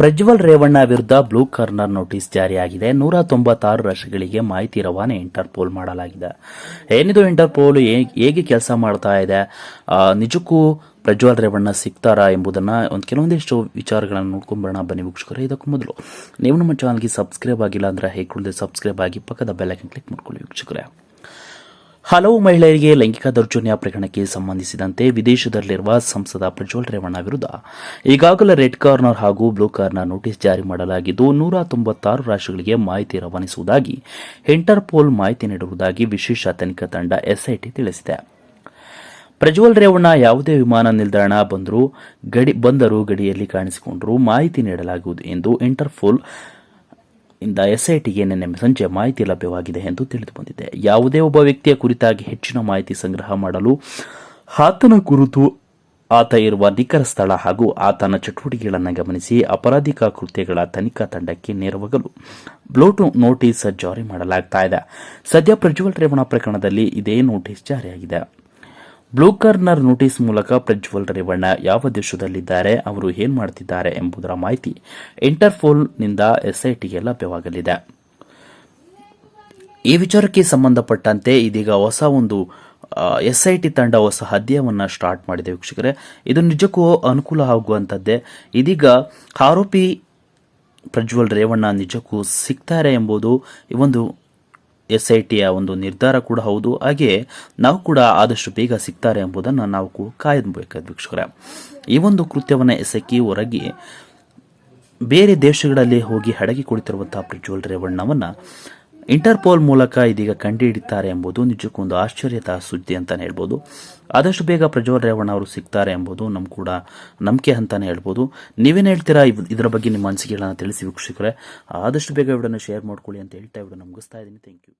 ಪ್ರಜ್ವಲ್ ರೇವಣ್ಣ ವಿರುದ್ಧ blue corner notice ಜಾರಿಯಾಗಿದೆ. ನೂರ ತೊಂಬತ್ತಾರು ರಾಷ್ಟ್ರಗಳಿಗೆ ಮಾಹಿತಿ ರವಾನೆ ಇಂಟರ್ಪೋಲ್ ಮಾಡಲಾಗಿದೆ. ಏನಿದು ಇಂಟರ್ಪೋಲ್ ಹೇಗೆ ಕೆಲಸ ಮಾಡ್ತಾ ಇದೆ? ನಿಜಕ್ಕೂ ಪ್ರಜ್ವಲ್ ರೇವಣ್ಣ ಸಿಗ್ತಾರಾ ಎಂಬುದನ್ನ ಒಂದು ಕೆಲವೊಂದಿಷ್ಟು ವಿಚಾರಗಳನ್ನು ನೋಡ್ಕೊಂಬರೋಣ. ಬನ್ನಿ ವೀಕ್ಷಕರೇ, ಇದಕ್ಕೂ ಮೊದಲು ನೀವು ನಮ್ಮ ಚಾನಲ್ಗೆ ಸಬ್ಸ್ಕ್ರೈಬ್ ಆಗಿಲ್ಲ ಅಂದ್ರೆ ಹೇಗೆ ಸಬ್ಸ್ಕ್ರೈಬ್ ಆಗಿ ಪಕ್ಕದ ಬೆಲ್ಲೈಕನ್ ಕ್ಲಿಕ್ ಮಾಡ್ಕೊಳ್ಳಿ ವೀಕ್ಷಕರೇ. ಹಲವು ಮಹಿಳೆಯರಿಗೆ ಲೈಂಗಿಕ ದೌರ್ಜನ್ಯ ಪ್ರಕರಣಕ್ಕೆ ಸಂಬಂಧಿಸಿದಂತೆ ವಿದೇಶದಲ್ಲಿರುವ ಸಂಸದ ಪ್ರಜ್ವಲ್ ರೇವಣ್ಣ ವಿರುದ್ಧ ಈಗಾಗಲೇ ರೆಡ್ ಕಾರ್ನರ್ ಹಾಗೂ ಬ್ಲೂ ಕಾರ್ನರ್ ನೋಟಿಸ್ ಜಾರಿ ಮಾಡಲಾಗಿದ್ದು, ನೂರ ತೊಂಬತ್ತಾರು ರಾಷ್ಟ್ರಗಳಿಗೆ ಮಾಹಿತಿ ರವಾನಿಸುವುದಾಗಿ ಇಂಟರ್ಪೋಲ್ ಮಾಹಿತಿ ನೀಡುವುದಾಗಿ ವಿಶೇಷ ತನಿಖಾ ತಂಡ ಎಸ್ಐಟಿ ತಿಳಿಸಿದೆ. ಪ್ರಜ್ವಲ್ ರೇವಣ್ಣ ಯಾವುದೇ ವಿಮಾನ ನಿಲ್ದಾಣ ಬಂದರೂ ಗಡಿ ಬಂದರು ಗಡಿಯಲ್ಲಿ ಕಾಣಿಸಿಕೊಂಡರೂ ಮಾಹಿತಿ ನೀಡಲಾಗುವುದು ಎಂದು ಇಂಟರ್ಪೋಲ್ ಇಂದ ಎಸ್ಐಟಿಗೆ ನಿನ್ನೆ ಸಂಜೆ ಮಾಹಿತಿ ಲಭ್ಯವಾಗಿದೆ ಎಂದು ತಿಳಿದು ಬಂದಿದೆ ಯಾವುದೇ ಒಬ್ಬ ವ್ಯಕ್ತಿಯ ಕುರಿತಾಗಿ ಹೆಚ್ಚಿನ ಮಾಹಿತಿ ಸಂಗ್ರಹ ಮಾಡಲು ಆತನ ಕುರಿತು ಆತ ಇರುವ ನಿಖರ ಸ್ಥಳ ಹಾಗೂ ಆತನ ಚಟುವಟಿಕೆಗಳನ್ನು ಗಮನಿಸಿ ಅಪರಾಧಿಕ ಕೃತ್ಯಗಳ ತನಿಖಾ ತಂಡಕ್ಕೆ ನೆರವಾಗಲು ಬ್ಲೂಟು ನೋಟಿಸ್ ಜಾರಿ ಮಾಡಲಾಗ್ತಾ ಇದೆ. ಸದ್ಯ ಪ್ರಜ್ವಲ್ ರೇವಣ್ಣ ಪ್ರಕರಣದಲ್ಲಿ ಇದೇ ನೋಟಿಸ್ ಜಾರಿಯಾಗಿದೆ. ಬ್ಲೂ ಕಾರ್ನರ್ ನೋಟಿಸ್ ಮೂಲಕ ಪ್ರಜ್ವಲ್ ರೇವಣ್ಣ ಯಾವ ದೇಶದಲ್ಲಿದ್ದಾರೆ, ಅವರು ಏನ್ ಮಾಡ್ತಿದ್ದಾರೆ ಎಂಬುದರ ಮಾಹಿತಿ ಇಂಟರ್ಪೋಲ್ನಿಂದ ಎಸ್ಐಟಿಗೆ ಲಭ್ಯವಾಗಲಿದೆ. ಈ ವಿಚಾರಕ್ಕೆ ಸಂಬಂಧಪಟ್ಟಂತೆ ಇದೀಗ ಹೊಸ ಒಂದು ಎಸ್ಐಟಿ ತಂಡ ಹೊಸ ಹದ್ಯವನ್ನ ಸ್ಟಾರ್ಟ್ ಮಾಡಿದೆ ವೀಕ್ಷಕರೇ. ಇದು ನಿಜಕ್ಕೂ ಅನುಕೂಲ ಆಗುವಂಥದ್ದೇ. ಇದೀಗ ಆರೋಪಿ ಪ್ರಜ್ವಲ್ ರೇವಣ್ಣ ನಿಜಕ್ಕೂ ಸಿಗ್ತಾರೆ ಎಂಬುದು ಈ ಒಂದು ಎಸ್ ಐ ಟಿಯ ಒಂದು ನಿರ್ಧಾರ ಕೂಡ ಹೌದು. ಹಾಗೆ ನಾವು ಕೂಡ ಆದಷ್ಟು ಬೇಗ ಸಿಗ್ತಾರೆ ಎಂಬುದನ್ನು ನಾವು ಕಾಯಬೇಕಾದ ವೀಕ್ಷಕರೇ. ಈ ಒಂದು ಕೃತ್ಯವನ್ನು ಎಸಕಿ ಹೊರಗಿ ಬೇರೆ ದೇಶಗಳಲ್ಲಿ ಹೋಗಿ ಹಡಗಿ ಕುಳಿತಿರುವಂತಹ ಪ್ರಜ್ವಲ್ ರೇವಣ್ಣವನ್ನ ಇಂಟರ್ಪೋಲ್ ಮೂಲಕ ಇದೀಗ ಕಂಡುಹಿಡಿತಾರೆ ಎಂಬುದು ನಿಜಕ್ಕೂ ಒಂದು ಆಶ್ಚರ್ಯದ ಸುದ್ದಿ ಅಂತಾನೆ ಹೇಳ್ಬೋದು. ಆದಷ್ಟು ಬೇಗ ಪ್ರಜ್ವಲ್ ರೇವಣ್ಣ ಅವರು ಸಿಗ್ತಾರೆ ಎಂಬುದು ನಮ್ ಕೂಡ ನಂಬಿಕೆ ಅಂತಾನೆ ಹೇಳ್ಬೋದು. ನೀವೇನು ಹೇಳ್ತೀರಾ? ಇದರ ಬಗ್ಗೆ ನಿಮ್ಮ ಅನಿಸಿಕೆಗಳನ್ನು ತಿಳಿಸಿ ವೀಕ್ಷಕರೇ. ಆದಷ್ಟು ಬೇಗ ವಿಡಿಯೋನ ಶೇರ್ ಮಾಡ್ಕೊಳ್ಳಿ ಅಂತ ಹೇಳ್ತಾ ವಿಡಿಯೋನ ಮುಗಿಸ್ತಾ ಇದ್ದೀನಿ. Thank you